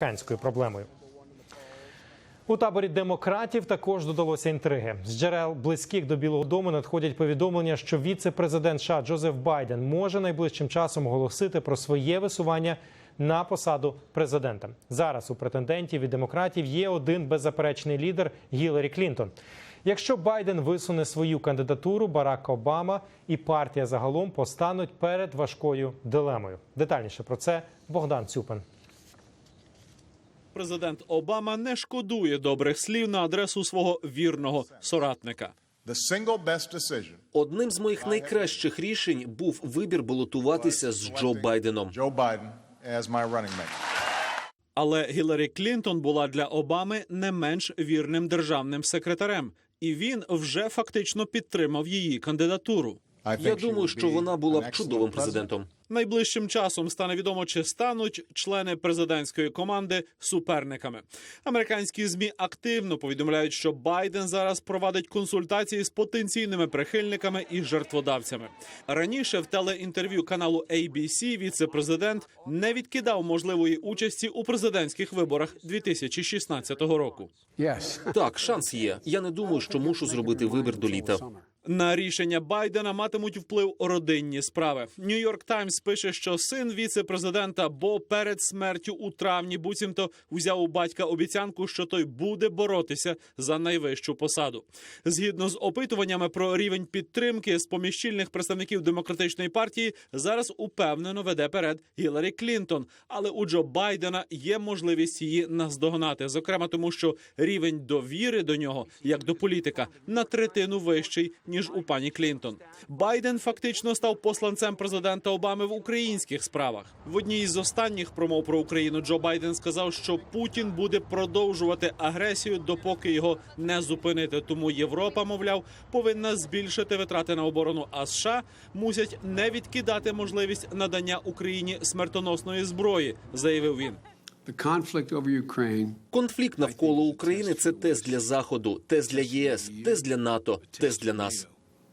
американською проблемою. У таборі демократів також додалося інтриги. З джерел близьких до Білого Дому надходять повідомлення, що віце-президент США Джозеф Байден може найближчим часом оголосити про своє висування на посаду президента. Зараз у претендентів від демократів є один беззаперечний лідер Гіларі Клінтон. Якщо Байден висуне свою кандидатуру, Барак Обама і партія загалом постануть перед важкою дилемою. Детальніше про це Богдан Цюпин. Президент Обама не шкодує добрих слів на адресу свого вірного соратника. Одним з моїх найкращих рішень був вибір балотуватися з Джо Байденом. Але Гіларі Клінтон була для Обами не менш вірним державним секретарем, і він вже фактично підтримав її кандидатуру. Я думаю, що вона була б чудовим президентом. Найближчим часом стане відомо, чи стануть члени президентської команди суперниками. Американські змі активно повідомляють, що Байден зараз провадить консультації з потенційними прихильниками і жертводавцями. Раніше в телеінтерв'ю каналу ABC віце-президент не відкидав можливої участі у президентських виборах 2016 року. Yes. Так, шанс є. Я не думаю, що мушу зробити вибір до літа. На рішення Байдена матимуть вплив родинні справи. Нью-Йорк Таймс пише, що син віце-президента Бо перед смертю у травні буцімто взяв у батька обіцянку, що той буде боротися за найвищу посаду. Згідно з опитуваннями про рівень підтримки з поміщільних представників демократичної партії, зараз упевнено веде перед Гіларі Клінтон. Але у Джо Байдена є можливість її наздогнати, зокрема тому, що рівень довіри до нього, як до політика, на третину вищий ніж у пані Клінтон. Байден фактично став посланцем президента Обами в українських справах. В одній із останніх промов про Україну Джо Байден сказав, що Путін буде продовжувати агресію, допоки його не зупинити. Тому Європа, мовляв, повинна збільшити витрати на оборону. А США мусять не відкидати можливість надання Україні смертоносної зброї, заявив він. The conflict over Ukraine Конфлікт навколо України це тест для заходу, тест для ЄС, тест для НАТО, тест для нас.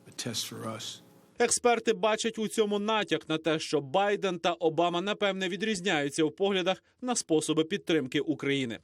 a test for us. Експерти бачать у цьому натяк на те, що Байден та Обама напевне відрізняються у поглядах на способи підтримки України.